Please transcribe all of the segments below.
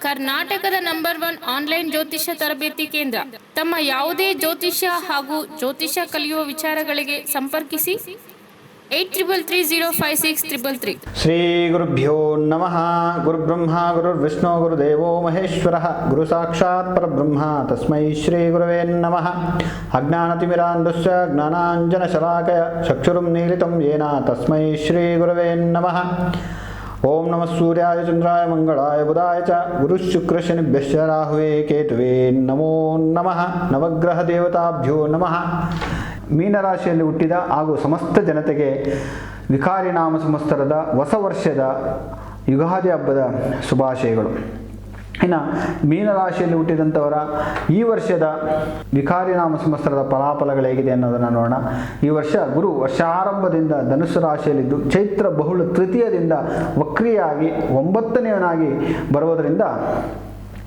ಕರ್ನಾಟಕದ number one online ಜ್ಯೋತಿಷ್ಯ ತರಬೇತಿ ಕೇಂದ್ರ. ತಮ್ಮ ಯಾವುದೇ ಜ್ಯೋತಿಷ್ಯ ಹಾಗೂ ಜ್ಯೋತಿಷ್ಯ ಕಲಿಯುವ ವಿಚಾರಗಳಿಗೆ ಸಂಪರ್ಕಿಸಿ eight triple three zero five six triple three Shri ಗುರುಭ್ಯೋ ನಮಃ. ಗುರುಬ್ರಹ್ಮ, ಗುರುರ್ವಿಷ್ಣು, ಗುರುದೇವೋ ಮಹೇಶ್ವರ. ಗುರು ಸಾಕ್ಷಾತ್ ಪರಬ್ರಹ್ಮ. ತಸ್ಮೈ ಶ್ರೀ ಗುರುವೇ ನಮಃ. ಅಜ್ಞಾನತಿಮಿರಾಂಧಸ್ಯ ಜ್ಞಾನಾಂಜನ ಶಲಾಕಯ ಚಕ್ಷುರುಂ ನೀಲಿತಂ ಯೇನ ತಸ್ಮೈ ಶ್ರೀ ಗುರುವೇ ನಮಃ. ಓಂ ನಮಃ ಸೂರ್ಯಾಯ ಚಂದ್ರಾಯ ಮಂಗಳಾಯ ಬುಧಾಯ ಚ. ಗುರುಶುಕ್ರಶನಿಭ್ಯಶ್ಚ ರಾಹುವೇ ಕೇತುವೆ ನಮೋ ನಮಃ. ನವಗ್ರಹ ದೇವತಾಭ್ಯೋ ನಮಃ. ಮೀನರಾಶಿಯಲ್ಲಿ ಹುಟ್ಟಿದ ಹಾಗೂ ಸಮಸ್ತ ಜನತೆಗೆ ವಿಕಾರಿ ನಾಮ ಸಂವತ್ಸರದ ಹೊಸ ವರ್ಷದ ಯುಗಾದಿ ಹಬ್ಬದ ಶುಭಾಶಯಗಳು. ಇನ್ನು ಮೀನರಾಶಿಯಲ್ಲಿ ಹುಟ್ಟಿದಂಥವರ ಈ ವರ್ಷದ ವಿಕಾರಿ ನಾಮ ಸಂವತ್ಸರದ ಫಲಾಫಲಗಳು ಹೇಗಿದೆ ಅನ್ನೋದನ್ನು ನೋಡೋಣ. ಈ ವರ್ಷ ಗುರು ವರ್ಷಾರಂಭದಿಂದ ಧನುಸು ರಾಶಿಯಲ್ಲಿದ್ದು ಚೈತ್ರ ಬಹುಳ ತೃತೀಯದಿಂದ ವಕ್ರಿಯಾಗಿ ಒಂಬತ್ತನೆಯವನಾಗಿ ಬರುವುದರಿಂದ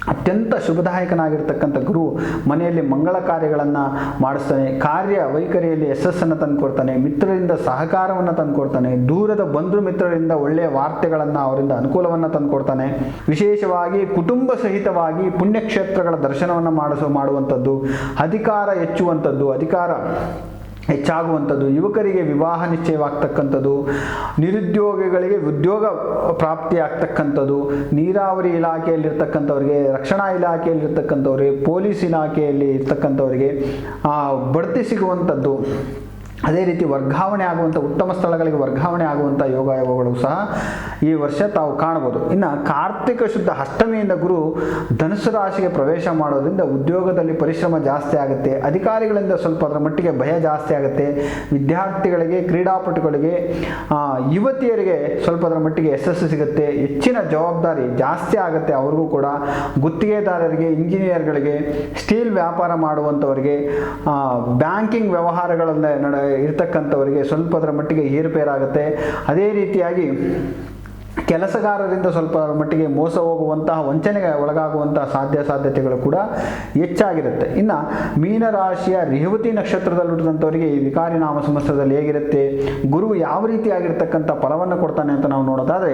ಅತ್ಯಂತ ಶುಭದಾಯಕನಾಗಿರ್ತಕ್ಕಂಥ ಗುರು ಮನೆಯಲ್ಲಿ ಮಂಗಳ ಕಾರ್ಯಗಳನ್ನು ಮಾಡಿಸ್ತಾನೆ, ಕಾರ್ಯ ವೈಖರಿಯಲ್ಲಿ ಯಶಸ್ಸನ್ನು ತಂದುಕೊಡ್ತಾನೆ, ಮಿತ್ರರಿಂದ ಸಹಕಾರವನ್ನು ತಂದುಕೊಡ್ತಾನೆ, ದೂರದ ಬಂಧು ಮಿತ್ರರಿಂದ ಒಳ್ಳೆಯ ವಾರ್ತೆಗಳನ್ನು ಅವರಿಂದ ಅನುಕೂಲವನ್ನು ತಂದುಕೊಡ್ತಾನೆ. ವಿಶೇಷವಾಗಿ ಕುಟುಂಬ ಸಹಿತವಾಗಿ ಪುಣ್ಯಕ್ಷೇತ್ರಗಳ ದರ್ಶನವನ್ನು ಮಾಡಿಸೋ, ಮಾಡುವಂಥದ್ದು, ಅಧಿಕಾರ ಹೆಚ್ಚುವಂಥದ್ದು, ಅಧಿಕಾರ ಹೆಚ್ಚಾಗುವಂಥದ್ದು. ಯುವಕರಿಗೆ ವಿವಾಹ ನಿಶ್ಚಯವಾಗ್ತಕ್ಕಂಥದ್ದು. ನಿರುದ್ಯೋಗಿಗಳಿಗೆ ಉದ್ಯೋಗ ಪ್ರಾಪ್ತಿಯಾಗ್ತಕ್ಕಂಥದ್ದು. ನೀರಾವರಿ ಇಲಾಖೆಯಲ್ಲಿರ್ತಕ್ಕಂಥವ್ರಿಗೆ, ರಕ್ಷಣಾ ಇಲಾಖೆಯಲ್ಲಿರ್ತಕ್ಕಂಥವ್ರಿಗೆ, ಪೊಲೀಸ್ ಇಲಾಖೆಯಲ್ಲಿ ಇರ್ತಕ್ಕಂಥವ್ರಿಗೆ ಬಡ್ತಿ ಸಿಗುವಂಥದ್ದು. ಅದೇ ರೀತಿ ವರ್ಗಾವಣೆ ಆಗುವಂಥ ಉತ್ತಮ ಸ್ಥಳಗಳಿಗೆ ವರ್ಗಾವಣೆ ಆಗುವಂಥ ಯೋಗ ಯೋಗಗಳು ಸಹ ಈ ವರ್ಷ ತಾವು ಕಾಣಬಹುದು. ಇನ್ನು ಕಾರ್ತಿಕ ಶುದ್ಧ ಅಷ್ಟಮಿಯಿಂದ ಗುರು ಧನುಸು ರಾಶಿಗೆ ಪ್ರವೇಶ ಮಾಡೋದ್ರಿಂದ ಉದ್ಯೋಗದಲ್ಲಿ ಪರಿಶ್ರಮ ಜಾಸ್ತಿ ಆಗುತ್ತೆ, ಅಧಿಕಾರಿಗಳಿಂದ ಸ್ವಲ್ಪ ಅದರ ಮಟ್ಟಿಗೆ ಭಯ ಜಾಸ್ತಿ ಆಗುತ್ತೆ, ವಿದ್ಯಾರ್ಥಿಗಳಿಗೆ, ಕ್ರೀಡಾಪಟುಗಳಿಗೆ ಯುವತಿಯರಿಗೆ ಸ್ವಲ್ಪ ಅದರ ಮಟ್ಟಿಗೆ ಯಶಸ್ಸು ಸಿಗುತ್ತೆ, ಹೆಚ್ಚಿನ ಜವಾಬ್ದಾರಿ ಜಾಸ್ತಿ ಆಗುತ್ತೆ ಅವ್ರಿಗೂ ಕೂಡ. ಗುತ್ತಿಗೆದಾರರಿಗೆ, ಇಂಜಿನಿಯರ್ಗಳಿಗೆ, ಸ್ಟೀಲ್ ವ್ಯಾಪಾರ ಮಾಡುವಂಥವರಿಗೆ ಬ್ಯಾಂಕಿಂಗ್ ವ್ಯವಹಾರಗಳನ್ನು ನಡ ಇರ್ತಕ್ಕಂಥವರಿಗೆ ಸ್ವಲ್ಪ ಅದರ ಮಟ್ಟಿಗೆ ಏರುಪೇರಾಗುತ್ತೆ. ಅದೇ ರೀತಿಯಾಗಿ ಕೆಲಸಗಾರರಿಂದ ಸ್ವಲ್ಪ ಮಟ್ಟಿಗೆ ಮೋಸ ಹೋಗುವಂತಹ, ವಂಚನೆಗೆ ಒಳಗಾಗುವಂತಹ ಸಾಧ್ಯ ಸಾಧ್ಯತೆಗಳು ಕೂಡ ಹೆಚ್ಚಾಗಿರುತ್ತೆ. ಇನ್ನು ಮೀನರಾಶಿಯ ರೇವತಿ ಹುಟ್ಟಿದಂಥವರಿಗೆ ಈ ವಿಕಾರಿ ನಾಮ ಸಂವತ್ಸರದಲ್ಲಿ ಹೇಗಿರುತ್ತೆ, ಗುರು ಯಾವ ರೀತಿಯಾಗಿರ್ತಕ್ಕಂಥ ಫಲವನ್ನು ಕೊಡ್ತಾನೆ ಅಂತ ನಾವು ನೋಡೋದಾದರೆ,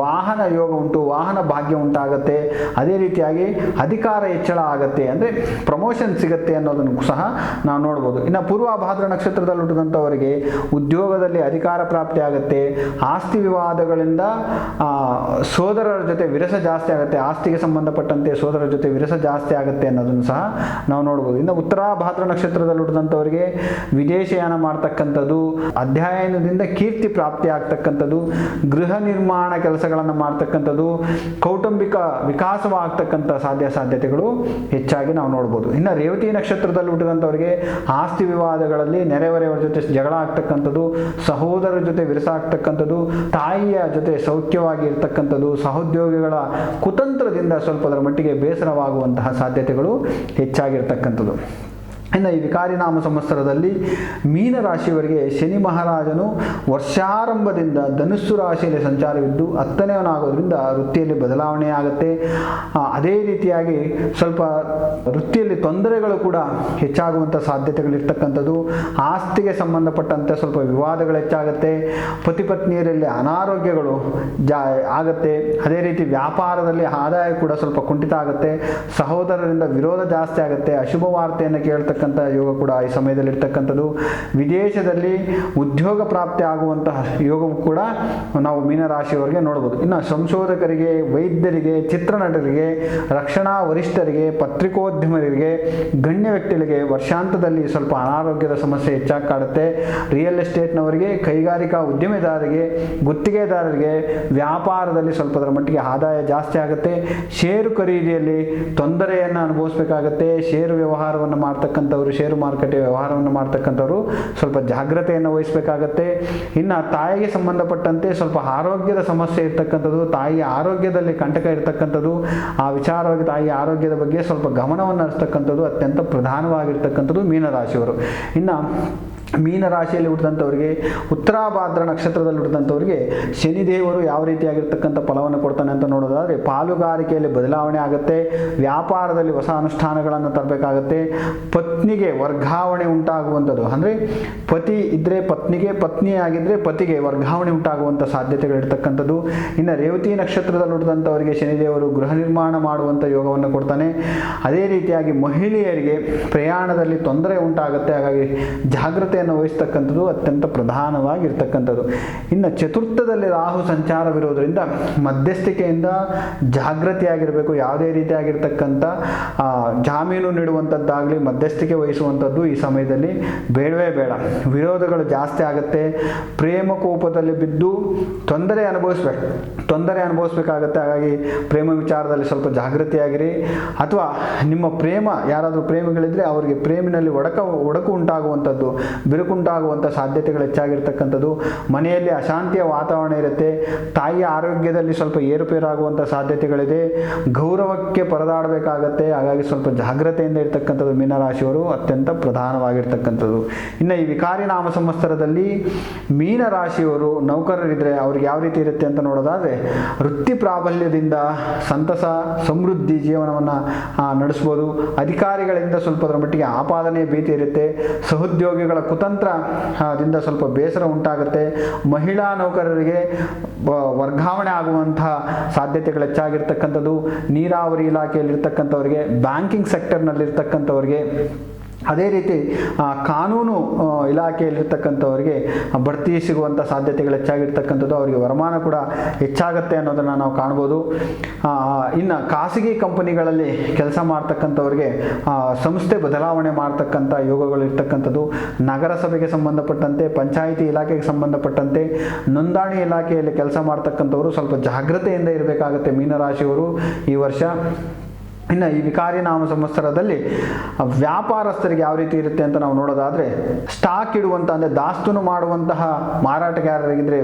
ವಾಹನ ಯೋಗ ಉಂಟು, ವಾಹನ ಭಾಗ್ಯ ಉಂಟಾಗುತ್ತೆ, ಅದೇ ರೀತಿಯಾಗಿ ಅಧಿಕಾರ ಹೆಚ್ಚಳ ಆಗುತ್ತೆ ಅಂದರೆ ಪ್ರಮೋಷನ್ ಸಿಗುತ್ತೆ ಅನ್ನೋದನ್ನು ಸಹ ನಾವು ನೋಡ್ಬೋದು. ಇನ್ನು ಪೂರ್ವಭಾದ್ರ ನಕ್ಷತ್ರದಲ್ಲಿ ಹುಟ್ಟಿದಂಥವರಿಗೆ ಉದ್ಯೋಗದಲ್ಲಿ ಅಧಿಕಾರ ಪ್ರಾಪ್ತಿ ಆಗುತ್ತೆ, ಆಸ್ತಿ ವಿವಾದಗಳಿಂದ ಸೋದರರ ಜೊತೆ ವಿರಸ ಜಾಸ್ತಿ ಆಗುತ್ತೆ, ಆಸ್ತಿಗೆ ಸಂಬಂಧಪಟ್ಟಂತೆ ಸೋದರರ ಜೊತೆ ವಿರಸ ಜಾಸ್ತಿ ಆಗುತ್ತೆ ಅನ್ನೋದನ್ನು ಸಹ ನಾವು ನೋಡ್ಬೋದು. ಇನ್ನು ಉತ್ತರ ಭಾದ್ರ ನಕ್ಷತ್ರದಲ್ಲಿ ಹುಟ್ಟಿದಂಥವರಿಗೆ ವಿದೇಶಯಾನ ಮಾಡ್ತಕ್ಕಂಥದ್ದು, ಅಧ್ಯಯನದಿಂದ ಕೀರ್ತಿ ಪ್ರಾಪ್ತಿ ಆಗ್ತಕ್ಕಂಥದ್ದು, ಗೃಹ ನಿರ್ಮಾಣ ಕೆಲಸಗಳನ್ನು ಮಾಡ್ತಕ್ಕಂಥದ್ದು, ಕೌಟುಂಬಿಕ ವಿಕಾಸವಾಗ್ತಕ್ಕಂಥ ಸಾಧ್ಯ ಸಾಧ್ಯತೆಗಳು ಹೆಚ್ಚಾಗಿ ನಾವು ನೋಡ್ಬೋದು. ಇನ್ನು ರೇವತಿ ನಕ್ಷತ್ರದಲ್ಲಿ ಹುಟ್ಟಿದಂಥವರಿಗೆ ಆಸ್ತಿ ವಿವಾದಗಳಲ್ಲಿ ನೆರೆಹೊರೆಯವರ ಜೊತೆ ಜಗಳ ಆಗ್ತಕ್ಕಂಥದ್ದು, ಸಹೋದರರ ಜೊತೆ ವಿರಸ ಆಗ್ತಕ್ಕಂಥದ್ದು, ತಾಯಿಯ ಜೊತೆ ಸೌಖ್ಯವಾಗಿ ಇರ್ತಕ್ಕಂಥದ್ದು ಸಹೋದ್ಯೋಗಿಗಳ ಕುತಂತ್ರದಿಂದ ಸ್ವಲ್ಪ ಅದರ ಮಟ್ಟಿಗೆ ಬೇಸರವಾಗುವಂತಹ ಸಾಧ್ಯತೆಗಳು ಹೆಚ್ಚಾಗಿರ್ತಕ್ಕಂಥದ್ದು. ಇನ್ನು ಈ ವಿಕಾರಿ ನಾಮ ಸಂವತ್ಸರದಲ್ಲಿ ಮೀನರಾಶಿಯವರಿಗೆ ಶನಿ ಮಹಾರಾಜನು ವರ್ಷಾರಂಭದಿಂದ ಧನುಸ್ಸು ರಾಶಿಯಲ್ಲಿ ಸಂಚಾರವಿದ್ದು ಹತ್ತನೇವನಾಗೋದ್ರಿಂದ ವೃತ್ತಿಯಲ್ಲಿ ಬದಲಾವಣೆ ಆಗುತ್ತೆ. ಅದೇ ರೀತಿಯಾಗಿ ಸ್ವಲ್ಪ ವೃತ್ತಿಯಲ್ಲಿ ತೊಂದರೆಗಳು ಕೂಡ ಹೆಚ್ಚಾಗುವಂಥ ಸಾಧ್ಯತೆಗಳಿರ್ತಕ್ಕಂಥದ್ದು. ಆಸ್ತಿಗೆ ಸಂಬಂಧಪಟ್ಟಂತೆ ಸ್ವಲ್ಪ ವಿವಾದಗಳು ಹೆಚ್ಚಾಗುತ್ತೆ. ಪತಿ ಪತ್ನಿಯರಲ್ಲಿ ಅನಾರೋಗ್ಯಗಳು ಜಾ, ಆಗುತ್ತೆ. ಅದೇ ರೀತಿ ವ್ಯಾಪಾರದಲ್ಲಿ ಆದಾಯ ಕೂಡ ಸ್ವಲ್ಪ ಕುಂಠಿತ ಆಗುತ್ತೆ. ಸಹೋದರರಿಂದ ವಿರೋಧ ಜಾಸ್ತಿ ಆಗುತ್ತೆ. ಅಶುಭ ವಾರ್ತೆಯನ್ನು ಕೇಳ್ತಕ್ಕಂಥ ಯೋಗ ಕೂಡ ಈ ಸಮಯದಲ್ಲಿ ಇರ್ತಕ್ಕಂಥದ್ದು ವಿದೇಶದಲ್ಲಿ ಉದ್ಯೋಗ ಪ್ರಾಪ್ತಿ ಆಗುವಂತಹ ಯೋಗವು ಕೂಡ ನಾವು ಮೀನರಾಶಿಯವರಿಗೆ ನೋಡ್ಬೋದು. ಇನ್ನು ಸಂಶೋಧಕರಿಗೆ, ವೈದ್ಯರಿಗೆ, ಚಿತ್ರನಟರಿಗೆ, ರಕ್ಷಣಾ ವರಿಷ್ಠರಿಗೆ, ಪತ್ರಿಕೋದ್ಯಮರಿಗೆ, ಗಣ್ಯ ವ್ಯಕ್ತಿಗಳಿಗೆ ವರ್ಷಾಂತದಲ್ಲಿ ಸ್ವಲ್ಪ ಅನಾರೋಗ್ಯದ ಸಮಸ್ಯೆ ಹೆಚ್ಚಾಗಿ ಕಾಡುತ್ತೆ ರಿಯಲ್ ಎಸ್ಟೇಟ್ನವರಿಗೆ, ಕೈಗಾರಿಕಾ ಉದ್ಯಮಿದಾರರಿಗೆ, ಗುತ್ತಿಗೆದಾರರಿಗೆ ವ್ಯಾಪಾರದಲ್ಲಿ ಸ್ವಲ್ಪ ಅದರ ಮಟ್ಟಿಗೆ ಆದಾಯ ಜಾಸ್ತಿ ಆಗುತ್ತೆ. ಷೇರು ಖರೀದಿಯಲ್ಲಿ ತೊಂದರೆಯನ್ನು ಅನುಭವಿಸಬೇಕಾಗತ್ತೆ. ಷೇರು ವ್ಯವಹಾರವನ್ನು ಮಾಡ್ತಕ್ಕಂಥವ್ರು ಷೇರು ಮಾರುಕಟ್ಟೆ ವ್ಯವಹಾರವನ್ನು ಮಾಡ್ತಕ್ಕಂಥವ್ರು ಸ್ವಲ್ಪ ಜಾಗ್ರತೆಯನ್ನು ವಹಿಸಬೇಕಾಗತ್ತೆ. ಇನ್ನು ತಾಯಿಗೆ ಸಂಬಂಧಪಟ್ಟಂತೆ ಸ್ವಲ್ಪ ಆರೋಗ್ಯದ ಸಮಸ್ಯೆ ಇರ್ತಕ್ಕಂಥದ್ದು, ತಾಯಿಯ ಆರೋಗ್ಯದಲ್ಲಿ ಕಂಟಕ ಇರ್ತಕ್ಕಂಥದ್ದು, ಆ ವಿಚಾರವಾಗಿ ತಾಯಿಯ ಆರೋಗ್ಯದ ಬಗ್ಗೆ ಸ್ವಲ್ಪ ಗಮನವನ್ನು ಹರಿಸ್ತಕ್ಕಂಥದ್ದು ಅತ್ಯಂತ ಪ್ರಧಾನವಾಗಿರ್ತಕ್ಕಂಥದ್ದು ಮೀನರಾಶಿಯವರು. ಇನ್ನು ಮೀನರಾಶಿಯಲ್ಲಿ ಹುಟ್ಟಿದಂಥವ್ರಿಗೆ, ಉತ್ತರಾಭಾದ್ರ ನಕ್ಷತ್ರದಲ್ಲಿ ಹುಟ್ಟಿದಂಥವ್ರಿಗೆ ಶನಿದೇವರು ಯಾವ ರೀತಿಯಾಗಿರ್ತಕ್ಕಂಥ ಫಲವನ್ನು ಕೊಡ್ತಾನೆ ಅಂತ ನೋಡೋದಾದರೆ ಪಾಲುಗಾರಿಕೆಯಲ್ಲಿ ಬದಲಾವಣೆ ಆಗುತ್ತೆ, ವ್ಯಾಪಾರದಲ್ಲಿ ಹೊಸ ಅನುಷ್ಠಾನಗಳನ್ನು ತರಬೇಕಾಗತ್ತೆ ಪತ್ನಿಗೆ ವರ್ಗಾವಣೆ ಉಂಟಾಗುವಂಥದ್ದು. ಅಂದರೆ ಪತಿ ಇದ್ದರೆ ಪತ್ನಿಗೆ, ಪತ್ನಿ ಆಗಿದ್ದರೆ ಪತಿಗೆ ವರ್ಗಾವಣೆ ಉಂಟಾಗುವಂಥ ಸಾಧ್ಯತೆಗಳಿರ್ತಕ್ಕಂಥದ್ದು. ಇನ್ನು ರೇವತಿ ನಕ್ಷತ್ರದಲ್ಲಿ ಹುಟ್ಟಿದಂಥವರಿಗೆ ಶನಿದೇವರು ಗೃಹ ನಿರ್ಮಾಣ ಮಾಡುವಂಥ ಯೋಗವನ್ನು ಕೊಡ್ತಾನೆ. ಅದೇ ರೀತಿಯಾಗಿ ಮಹಿಳೆಯರಿಗೆ ಪ್ರಯಾಣದಲ್ಲಿ ತೊಂದರೆ ಉಂಟಾಗುತ್ತೆ. ಹಾಗಾಗಿ ಜಾಗ್ರತೆಯನ್ನು ವಹಿಸ್ತಕ್ಕಂಥದ್ದು ಅತ್ಯಂತ ಪ್ರಧಾನವಾಗಿರ್ತಕ್ಕಂಥದ್ದು. ಇನ್ನು ಚತುರ್ಥದಲ್ಲಿ ರಾಹು ಸಂಚಾರವಿರೋದರಿಂದ ಮಧ್ಯಸ್ಥಿಕೆಯಿಂದ ಜಾಗೃತಿಯಾಗಿರಬೇಕು ಯಾವುದೇ ರೀತಿಯಾಗಿರ್ತಕ್ಕಂಥ ಜಾಮೀನು ನೀಡುವಂಥದ್ದಾಗಲಿ, ಮಧ್ಯಸ್ಥಿಕೆ ವಹಿಸುವಂಥದ್ದು ಈ ಸಮಯದಲ್ಲಿ ಬೇಡವೇ ಬೇಡ. ವಿರೋಧಗಳು ಜಾಸ್ತಿ ಆಗುತ್ತೆ. ಪ್ರೇಮ ಕೋಪದಲ್ಲಿ ಬಿದ್ದು ತೊಂದರೆ ಅನುಭವಿಸ್ಬೇಕು ತೊಂದರೆ ಅನುಭವಿಸ್ಬೇಕಾಗತ್ತೆ. ಹಾಗಾಗಿ ಪ್ರೇಮ ವಿಚಾರದಲ್ಲಿ ಸ್ವಲ್ಪ ಜಾಗೃತಿಯಾಗಿರಿ. ಅಥವಾ ನಿಮ್ಮ ಪ್ರೇಮ, ಯಾರಾದರೂ ಪ್ರೇಮಿಗಳಿದ್ರೆ ಅವರಿಗೆ ಪ್ರೇಮಿನಲ್ಲಿ ಒಡಕ, ಒಡಕು ಉಂಟಾಗುವಂಥದ್ದು, ಬಿರುಕುಂಟಾಗುವಂಥ ಸಾಧ್ಯತೆಗಳು ಹೆಚ್ಚಾಗಿರ್ತಕ್ಕಂಥದ್ದು. ಮನೆಯಲ್ಲಿ ಅಶಾಂತಿಯ ವಾತಾವರಣ ಇರುತ್ತೆ. ತಾಯಿಯ ಆರೋಗ್ಯದಲ್ಲಿ ಸ್ವಲ್ಪ ಏರುಪೇರಾಗುವಂಥ ಸಾಧ್ಯತೆಗಳಿದೆ. ಗೌರವಕ್ಕೆ ಪರದಾಡಬೇಕಾಗತ್ತೆ. ಹಾಗಾಗಿ ಸ್ವಲ್ಪ ಜಾಗ್ರತೆಯಿಂದ ಇರ್ತಕ್ಕಂಥದ್ದು ಮೀನರಾಶಿಯವರು ಅತ್ಯಂತ ಪ್ರಧಾನವಾಗಿರ್ತಕ್ಕಂಥದ್ದು. ಇನ್ನು ಈ ವಿಕಾರಿ ನಾಮ ಸಂವತ್ಸರದಲ್ಲಿ ಮೀನರಾಶಿಯವರು ನೌಕರರಿದ್ದರೆ ಅವ್ರಿಗೆ ಯಾವ ರೀತಿ ಇರುತ್ತೆ ಅಂತ ನೋಡೋದಾದರೆ ವೃತ್ತಿ ಪ್ರಾಬಲ್ಯದಿಂದ ಸಂತಸ, ಸಮೃದ್ಧಿ ಜೀವನವನ್ನು ನಡೆಸ್ಬೋದು. ಅಧಿಕಾರಿಗಳಿಂದ ಸ್ವಲ್ಪ ಅದರ ಮಟ್ಟಿಗೆ ಆಪಾದನೆ ಭೀತಿ ಇರುತ್ತೆ. ಸಹೋದ್ಯೋಗಿಗಳ ಕುತಂತ್ರದಿಂದ ದಿಂದ ಸ್ವಲ್ಪ ಬೇಸರ ಉಂಟಾಗುತ್ತೆ. ಮಹಿಳಾ ನೌಕರರಿಗೆ ವರ್ಗಾವಣೆ ಆಗುವಂತಹ ಸಾಧ್ಯತೆಗಳು ಹೆಚ್ಚಾಗಿರ್ತಕ್ಕಂಥದ್ದು. ನೀರಾವರಿ ಇಲಾಖೆಯಲ್ಲಿರ್ತಕ್ಕಂಥವ್ರಿಗೆ, ಬ್ಯಾಂಕಿಂಗ್ ಸೆಕ್ಟರ್ನಲ್ಲಿರ್ತಕ್ಕಂಥವ್ರಿಗೆ ಅದೇ ರೀತಿ ಕಾನೂನು ಇಲಾಖೆಯಲ್ಲಿರ್ತಕ್ಕಂಥವ್ರಿಗೆ ಬಡ್ತಿ ಸಿಗುವಂಥ ಸಾಧ್ಯತೆಗಳು ಹೆಚ್ಚಾಗಿರ್ತಕ್ಕಂಥದ್ದು ಅವರಿಗೆ ವರಮಾನ ಕೂಡ ಹೆಚ್ಚಾಗುತ್ತೆ ಅನ್ನೋದನ್ನು ನಾವು ಕಾಣ್ಬೋದು. ಇನ್ನು ಖಾಸಗಿ ಕಂಪನಿಗಳಲ್ಲಿ ಕೆಲಸ ಮಾಡ್ತಕ್ಕಂಥವ್ರಿಗೆ ಸಂಸ್ಥೆ ಬದಲಾವಣೆ ಮಾಡ್ತಕ್ಕಂಥ ಯೋಗಗಳು ಇರ್ತಕ್ಕಂಥದ್ದು, ನಗರಸಭೆಗೆ ಸಂಬಂಧಪಟ್ಟಂತೆ, ಪಂಚಾಯಿತಿ ಇಲಾಖೆಗೆ ಸಂಬಂಧಪಟ್ಟಂತೆ, ನೋಂದಣಿ ಇಲಾಖೆಯಲ್ಲಿ ಕೆಲಸ ಮಾಡ್ತಕ್ಕಂಥವರು ಸ್ವಲ್ಪ ಜಾಗ್ರತೆಯಿಂದ ಇರಬೇಕಾಗುತ್ತೆ ಮೀನರಾಶಿಯವರು ಈ ವರ್ಷ. ಇನ್ನು ಈ ವಿಕಾರಿ ನಾಮ ಸಂವತ್ಸರದಲ್ಲಿ ವ್ಯಾಪಾರಸ್ಥರಿಗೆ ಯಾವ ರೀತಿ ಇರುತ್ತೆ ಅಂತ ನಾವು ನೋಡೋದಾದರೆ ಸ್ಟಾಕ್ ಇಡುವಂಥ ಅಂದರೆ ದಾಸ್ತುನು ಮಾಡುವಂತಹ ಮಾರಾಟಗಾರರಿಗಿದ್ರೆ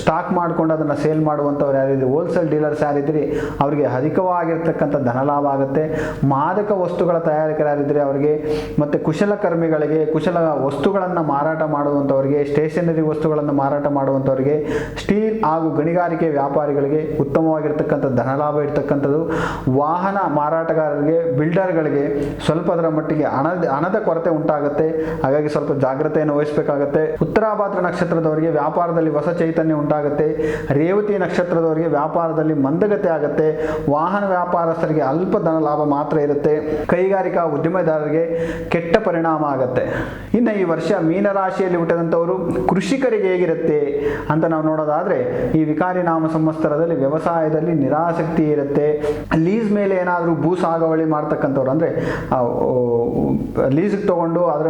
ಸ್ಟಾಕ್ ಮಾಡ್ಕೊಂಡು ಅದನ್ನು ಸೇಲ್ ಮಾಡುವಂಥವ್ರು ಯಾರಿದ್ರೆ ಹೋಲ್ಸೇಲ್ ಡೀಲರ್ಸ್ ಯಾರಿದ್ರಿ ಅವರಿಗೆ ಅಧಿಕವಾಗಿರ್ತಕ್ಕಂಥ ಧನಲಾಭ ಆಗುತ್ತೆ. ಮಾದಕ ವಸ್ತುಗಳ ತಯಾರಿಕರು ಯಾರಿದ್ರೆ ಅವರಿಗೆ ಮತ್ತು ಕುಶಲಕರ್ಮಿಗಳಿಗೆ ಕುಶಲ ವಸ್ತುಗಳನ್ನು ಮಾರಾಟ ಮಾಡುವಂಥವ್ರಿಗೆ ಸ್ಟೇಷನರಿ ವಸ್ತುಗಳನ್ನು ಮಾರಾಟ ಮಾಡುವಂಥವ್ರಿಗೆ ಸ್ಟೀಲ್ ಹಾಗೂ ಗಣಿಗಾರಿಕೆ ವ್ಯಾಪಾರಿಗಳಿಗೆ ಉತ್ತಮವಾಗಿರ್ತಕ್ಕಂಥ ಧನಲಾಭ ಇರ್ತಕ್ಕಂಥದ್ದು. ವಾಹನ ಮಾರಾಟಗಾರರಿಗೆ ಬಿಲ್ಡರ್ಗಳಿಗೆ ಸ್ವಲ್ಪದರ ಮಟ್ಟಿಗೆ ಹಣದ ಹಣದ ಕೊರತೆ ಉಂಟಾಗುತ್ತೆ. ಹಾಗಾಗಿ ಸ್ವಲ್ಪ ಜಾಗ್ರತೆಯನ್ನು ವಹಿಸಬೇಕಾಗತ್ತೆ. ಉತ್ತರಾಭಾದ್ರ ನಕ್ಷತ್ರದವರಿಗೆ ವ್ಯಾಪಾರದಲ್ಲಿ ಹೊಸ ಚೈತನ್ಯ ಉಂಟಾಗುತ್ತೆ. ರೇವತಿ ನಕ್ಷತ್ರದವರಿಗೆ ವ್ಯಾಪಾರದಲ್ಲಿ ಮಂದಗತೆ ಆಗುತ್ತೆ. ವಾಹನ ವ್ಯಾಪಾರಸ್ಥರಿಗೆ ಅಲ್ಪ ಧನ ಲಾಭ ಮಾತ್ರ ಇರುತ್ತೆ. ಕೈಗಾರಿಕಾ ಉದ್ಯಮದಾರರಿಗೆ ಕೆಟ್ಟ ಪರಿಣಾಮ ಆಗುತ್ತೆ. ಇನ್ನು ಈ ವರ್ಷ ಮೀನರಾಶಿಯಲ್ಲಿ ಹುಟ್ಟಿದಂಥವರು ಕೃಷಿಕರಿಗೆ ಹೇಗಿರುತ್ತೆ ಅಂತ ನಾವು ನೋಡೋದಾದ್ರೆ, ಈ ವಿಕಾರಿ ನಾಮ ಸಂವತ್ಸರದಲ್ಲಿ ವ್ಯವಸಾಯದಲ್ಲಿ ನಿರಾಸಕ್ತಿ ಇರುತ್ತೆ. ಲೀಸ್ ಮೇಲೆ ಏನಾದರೂ ಭೂ ಸಾಗುವಳಿ ಮಾಡ್ತಕ್ಕಂಥವ್ರು. ಅಂದರೆ ಲೀಸಿಗೆ ತೊಗೊಂಡು ಅದರ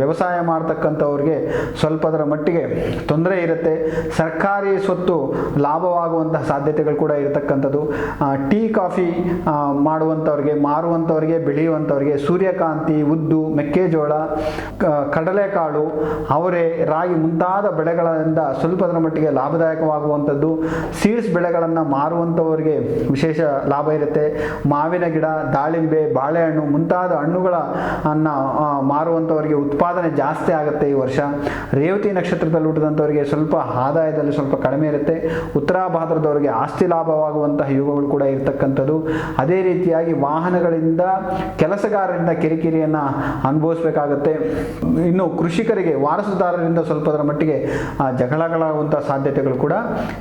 ವ್ಯವಸಾಯ ಮಾಡ್ತಕ್ಕಂಥವ್ರಿಗೆ ಸ್ವಲ್ಪದರ ಮಟ್ಟಿಗೆ ತೊಂದರೆ ಇರುತ್ತೆ. ಸರ್ಕಾರಿ ಸ್ವತ್ತು ಲಾಭವಾಗುವಂತಹ ಸಾಧ್ಯತೆಗಳು ಕೂಡ ಇರತಕ್ಕಂಥದ್ದು. ಟೀ, ಕಾಫಿ ಮಾಡುವಂಥವ್ರಿಗೆ, ಮಾರುವಂಥವ್ರಿಗೆ, ಬೆಳೆಯುವಂಥವ್ರಿಗೆ ಸೂರ್ಯಕಾಂತಿ, ಉದ್ದು, ಮೆಕ್ಕೆಜೋಳ ಕಡಲೆಕಾಳು, ಅವರೆ ರಾಗಿ ಮುಂತಾದ ಬೆಳೆಗಳಿಂದ ಸ್ವಲ್ಪದರ ಮಟ್ಟಿಗೆ ಲಾಭದಾಯಕವಾಗುವಂಥದ್ದು. ಸೀಡ್ಸ್ ಬೆಳೆಗಳನ್ನು ಮಾರುವಂಥವ್ರಿಗೆ ವಿಶೇಷ ಲಾಭ ಇರುತ್ತೆ. ಮಾವಿನ ಗಿಡ, ದಾಳಿಂಬೆ, ಬಾಳೆಹಣ್ಣು ಮುಂತಾದ ಹಣ್ಣುಗಳ ಅನ್ನ ಮಾರುವಂಥವರಿಗೆ ಉತ್ಪಾದನೆ ಜಾಸ್ತಿ ಆಗುತ್ತೆ ಈ ವರ್ಷ. ರೇವತಿ ನಕ್ಷತ್ರದಲ್ಲಿ ಹುಟ್ಟಿದಂಥವರಿಗೆ ಸ್ವಲ್ಪ ಆದಾಯದಲ್ಲಿ ಸ್ವಲ್ಪ ಕಡಿಮೆ ಇರುತ್ತೆ. ಉತ್ತರಾಭಾದ್ರದವರಿಗೆ ಆಸ್ತಿ ಲಾಭವಾಗುವಂತಹ ಯುಗಗಳು ಕೂಡ ಇರತಕ್ಕಂಥದ್ದು. ಅದೇ ರೀತಿಯಾಗಿ ವಾಹನಗಳಿಂದ ಕೆಲಸಗಾರರಿಂದ ಕಿರಿಕಿರಿಯನ್ನು ಅನುಭವಿಸಬೇಕಾಗುತ್ತೆ. ಇನ್ನು ಕೃಷಿಕರಿಗೆ, ವಾರಸುದಾರರಿಂದ ಸ್ವಲ್ಪದರ ಮಟ್ಟಿಗೆ ಜಗಳಗಳಾಗುವಂಥ ಸಾಧ್ಯತೆಗಳು ಕೂಡ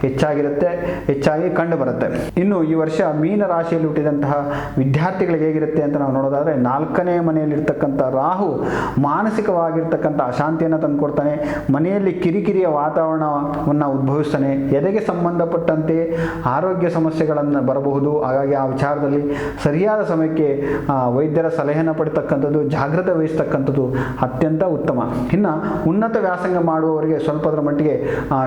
ಹೆಚ್ಚಾಗಿರುತ್ತೆ, ಹೆಚ್ಚಾಗಿ ಕಂಡು ಬರುತ್ತೆ ಇನ್ನು ಈ ವರ್ಷ ಮೀನ ರಾಶಿಯಲ್ಲಿ ಹುಟ್ಟಿದಂತಹ ವಿದ್ಯಾರ್ಥಿಗಳಿಗೆ ಹೇಗಿರುತ್ತೆ ಅಂತ ನಾವು ನೋಡೋದಾದರೆ ನಾಲ್ಕನೇ ಮನೆಯಲ್ಲಿರ್ತಕ್ಕಂಥ ರಾಹು ಮಾನಸಿಕವಾಗಿರ್ತಕ್ಕಂಥ ಅಶಾಂತಿಯನ್ನು ತಂದುಕೊಡ್ತಾನೆ. ಮನೆಯಲ್ಲಿ ಕಿರಿಕಿರಿಯ ವಾತಾವರಣವನ್ನು ಉದ್ಭವಿಸ್ತಾನೆ. ಎದೆಗೆ ಸಂಬಂಧಪಟ್ಟಂತೆ ಆರೋಗ್ಯ ಸಮಸ್ಯೆಗಳನ್ನು ಬರಬಹುದು. ಹಾಗಾಗಿ ಆ ವಿಚಾರದಲ್ಲಿ ಸರಿಯಾದ ಸಮಯಕ್ಕೆ ವೈದ್ಯರ ಸಲಹೆಯನ್ನು ಪಡಿತಕ್ಕಂಥದ್ದು, ಜಾಗ್ರತೆ ವಹಿಸ್ತಕ್ಕಂಥದ್ದು ಅತ್ಯಂತ ಉತ್ತಮ. ಇನ್ನು ಉನ್ನತ ವ್ಯಾಸಂಗ ಮಾಡುವವರಿಗೆ ಸ್ವಲ್ಪದರ ಮಟ್ಟಿಗೆ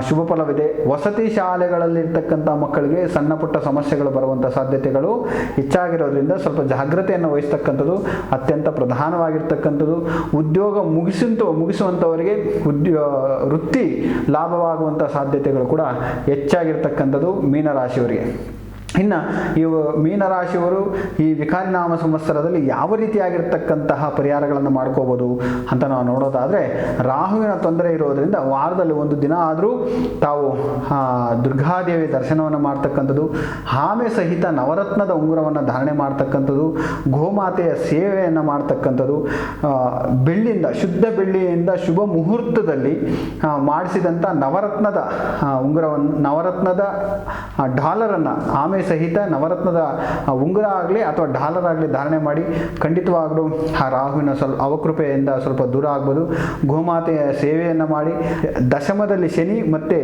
ಶುಭ ಫಲವಿದೆ. ವಸತಿ ಶಾಲೆಗಳಲ್ಲಿರ್ತಕ್ಕಂಥ ಮಕ್ಕಳಿಗೆ ಸಣ್ಣ ಪುಟ್ಟ ಸಮಸ್ಯೆಗಳು ಬರುವಂಥ ಸಾಧ್ಯತೆಗಳು ಹೆಚ್ಚಾಗಿರೋದ್ರಿಂದ ಸ್ವಲ್ಪ ಜಾಗ್ರತೆಯನ್ನು ವಹಿಸ್ತಕ್ಕಂಥದ್ದು ಅತ್ಯಂತ ಪ್ರಧಾನವಾಗಿರ್ತಕ್ಕಂಥದ್ದು. ಉದ್ಯೋಗ ಮುಗಿಸಂತ, ಮುಗಿಸುವಂಥವರಿಗೆ ಉದ್ಯೋ, ವೃತ್ತಿ ಲಾಭವಾಗುವಂಥ ಸಾಧ್ಯತೆಗಳು ಕೂಡ ಹೆಚ್ಚಾಗಿರ್ತಕ್ಕಂಥದ್ದು ಮೀನರಾಶಿಯವರಿಗೆ. ಇನ್ನು ಇವು ಮೀನರಾಶಿಯವರು ಈ ವಿಕಾರಿನಾಮ ಸಂವತ್ಸರದಲ್ಲಿ ಯಾವ ರೀತಿಯಾಗಿರ್ತಕ್ಕಂತಹ ಪರಿಹಾರಗಳನ್ನು ಮಾಡ್ಕೋಬೋದು ಅಂತ ನಾವು ನೋಡೋದಾದರೆ ರಾಹುವಿನ ತೊಂದರೆ ಇರೋದರಿಂದ ವಾರದಲ್ಲಿ ಒಂದು ದಿನ ಆದರೂ ತಾವು ದುರ್ಗಾದೇವಿ ದರ್ಶನವನ್ನು ಮಾಡ್ತಕ್ಕಂಥದ್ದು ಆಮೆ ಸಹಿತ ನವರತ್ನದ ಉಂಗುರವನ್ನು ಧಾರಣೆ ಮಾಡ್ತಕ್ಕಂಥದ್ದು, ಗೋಮಾತೆಯ ಸೇವೆಯನ್ನು ಮಾಡ್ತಕ್ಕಂಥದ್ದು ಬೆಳ್ಳಿಯಿಂದ, ಶುದ್ಧ ಬೆಳ್ಳಿಯಿಂದ ಶುಭ ಮುಹೂರ್ತದಲ್ಲಿ ಮಾಡಿಸಿದಂಥ ನವರತ್ನದ ಉಂಗುರವನ್ನು, ನವರತ್ನದ ಡಾಲರನ್ನು ಆಮೆ ಸಹಿತ ನವರತ್ನದ ಉಂಗುರ ಆಗಲಿ ಅಥವಾ ಡಾಲರ್ ಆಗಲಿ ಧಾರಣೆ ಮಾಡಿ ಖಂಡಿತವಾಗಲೂ ಆ ರಾಹುವಿನ ಸ್ವಲ್ಪ ಅವಕೃಪೆಯಿಂದ ಸ್ವಲ್ಪ ದೂರ ಆಗ್ಬೋದು. ಗೋಮಾತೆಯ ಸೇವೆಯನ್ನು ಮಾಡಿ, ದಶಮದಲ್ಲಿ ಶನಿ ಮತ್ತು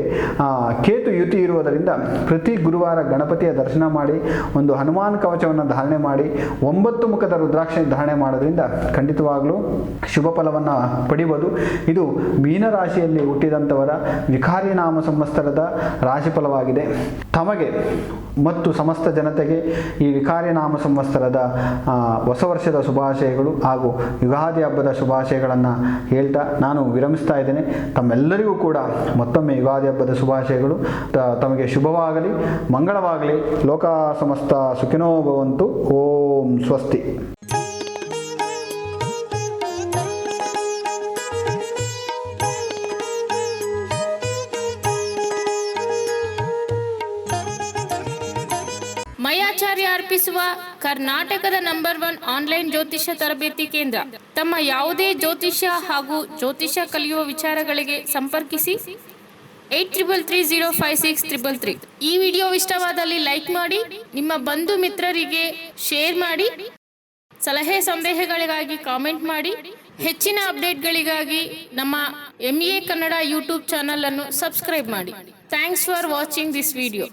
ಕೇತು ಯುತಿ ಇರುವುದರಿಂದ ಪ್ರತಿ ಗುರುವಾರ ಗಣಪತಿಯ ದರ್ಶನ ಮಾಡಿ, ಒಂದು ಹನುಮಾನ್ ಕವಚವನ್ನು ಧಾರಣೆ ಮಾಡಿ, ಒಂಬತ್ತು ಮುಖದ ರುದ್ರಾಕ್ಷಿ ಧಾರಣೆ ಮಾಡೋದ್ರಿಂದ ಖಂಡಿತವಾಗಲೂ ಶುಭ ಫಲವನ್ನು ಪಡಿಬೋದು. ಇದು ಮೀನರಾಶಿಯಲ್ಲಿ ಹುಟ್ಟಿದಂಥವರ ವಿಕಾರಿ ನಾಮ ಸಂವತ್ಸರದ ರಾಶಿ ಫಲವಾಗಿದೆ. ತಮಗೆ ಮತ್ತು ಸಮಸ್ತ ಜನತೆಗೆ ಈ ವಿಕಾರಿ ನಾಮ ಸಂವತ್ಸರದ ಹೊಸ ವರ್ಷದ ಶುಭಾಶಯಗಳು ಹಾಗೂ ಯುಗಾದಿ ಹಬ್ಬದ ಶುಭಾಶಯಗಳನ್ನು ಹೇಳ್ತಾ ನಾನು ವಿರಮಿಸ್ತಾ ಇದ್ದೇನೆ. ತಮ್ಮೆಲ್ಲರಿಗೂ ಕೂಡ ಮತ್ತೊಮ್ಮೆ ಯುಗಾದಿ ಹಬ್ಬದ ಶುಭಾಶಯಗಳು. ತಮಗೆ ಶುಭವಾಗಲಿ, ಮಂಗಳವಾಗಲಿ. ಲೋಕ ಸಮಸ್ತ ಸುಖಿನೋ ಭವಂತು. ಓಂ ಸ್ವಸ್ತಿ. ಕರ್ನಾಟಕದ ನಂಬರ್ ಒನ್ ಆನ್ಲೈನ್ ಜ್ಯೋತಿಷ್ಯ ತರಬೇತಿ ಕೇಂದ್ರ. ತಮ್ಮ ಯಾವುದೇ ಜ್ಯೋತಿಷ್ಯ ಹಾಗೂ ಜ್ಯೋತಿಷ್ಯ ಕಲಿಯುವ ವಿಚಾರಗಳಿಗೆ ಸಂಪರ್ಕಿಸಿ eight triple three zero five six triple three. ಈ ವಿಡಿಯೋ ಇಷ್ಟವಾದಲ್ಲಿ ಲೈಕ್ ಮಾಡಿ, ನಿಮ್ಮ ಬಂಧು ಮಿತ್ರರಿಗೆ ಶೇರ್ ಮಾಡಿ, ಸಲಹೆ ಸಂದೇಹಗಳಿಗಾಗಿ ಕಾಮೆಂಟ್ ಮಾಡಿ, ಹೆಚ್ಚಿನ ಅಪ್ಡೇಟ್ಗಳಿಗಾಗಿ ನಮ್ಮ M A Kannada YouTube channel ಅನ್ನು ಸಬ್ಸ್ಕ್ರೈಬ್ ಮಾಡಿ. Thanks for watching this video